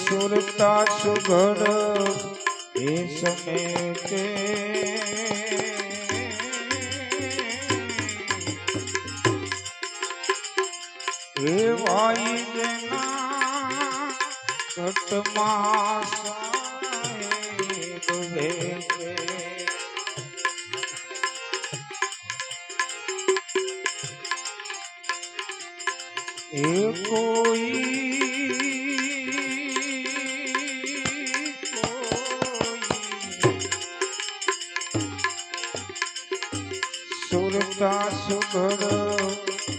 સુરતા સુગડ એ સમેતે એ વાઈ જેના વેગે. એ કોઈ સુરતા સુગડ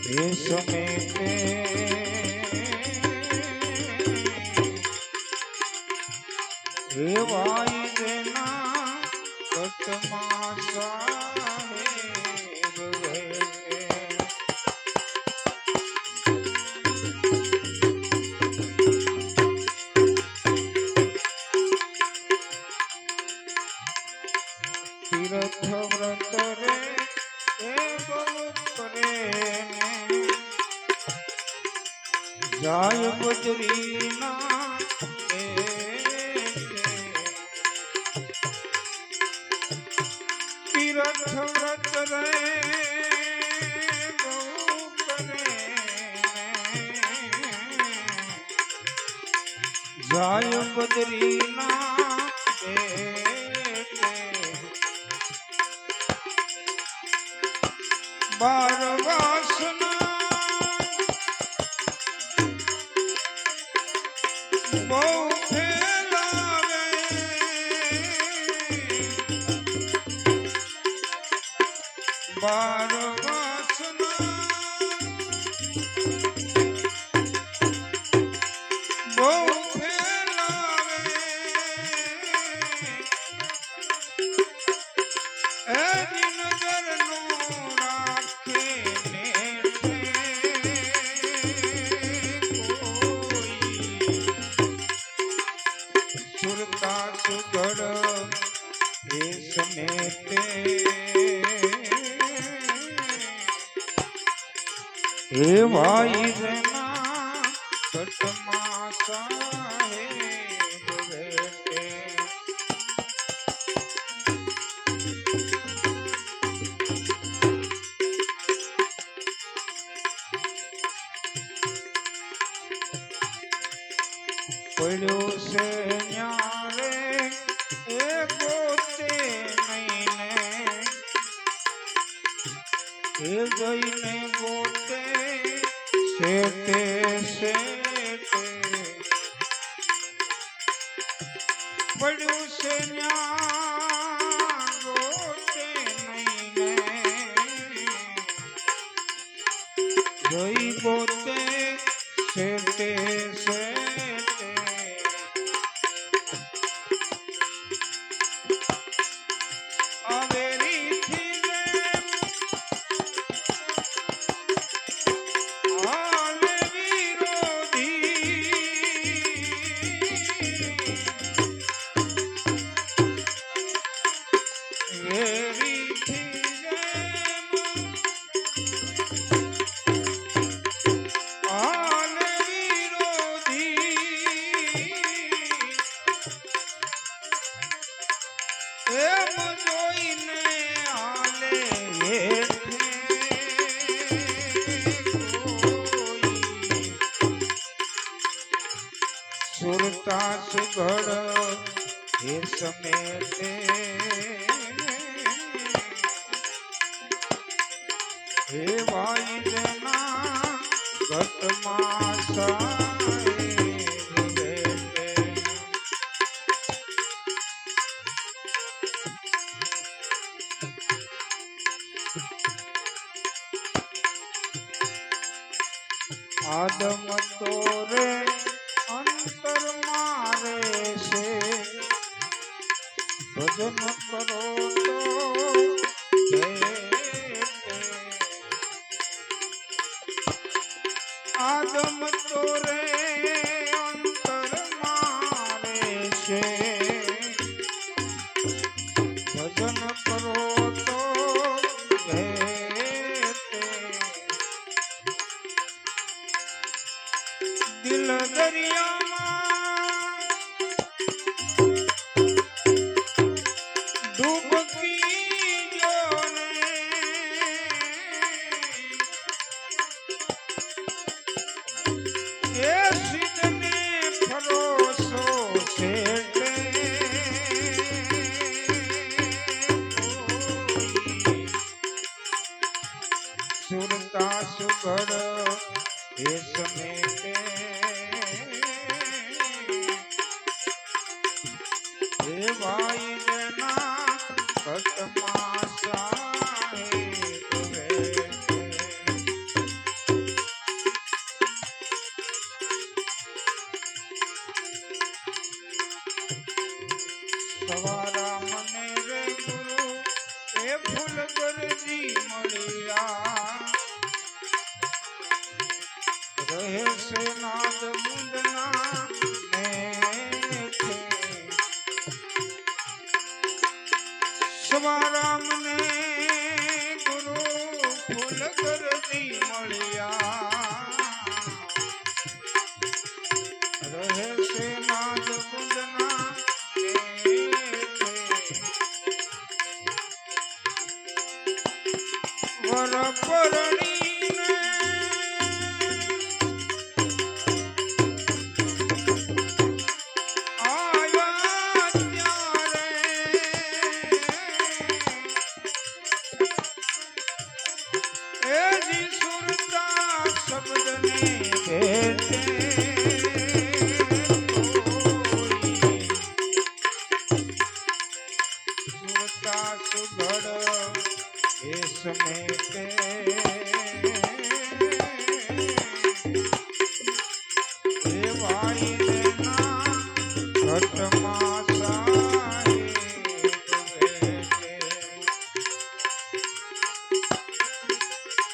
એ સમેતે વાઈ દેના કટમાં સાહેબ જાય બજરીના તીર્થ વ્રત રે બહુ કરે ને જાય બદરીના બાર વાસના બહુ સુરતા સુગડ એ સમેતે હે ભાઈ પડ્યો છે ન્યારે એ પોતે નહીં ને એ જઈને શેતે પડ્યું છે ન્યા સુરતા હે સમેતે હે વાઈના જના ઘટમાં આદમ તો રે ભજન કરો આદમ તો રે અંતર મારે છે ભજન દરિયામાં સવારા મને રે ગુરુ એ ફૂલ ગરજી મળ્યા. રહે છે Colorado.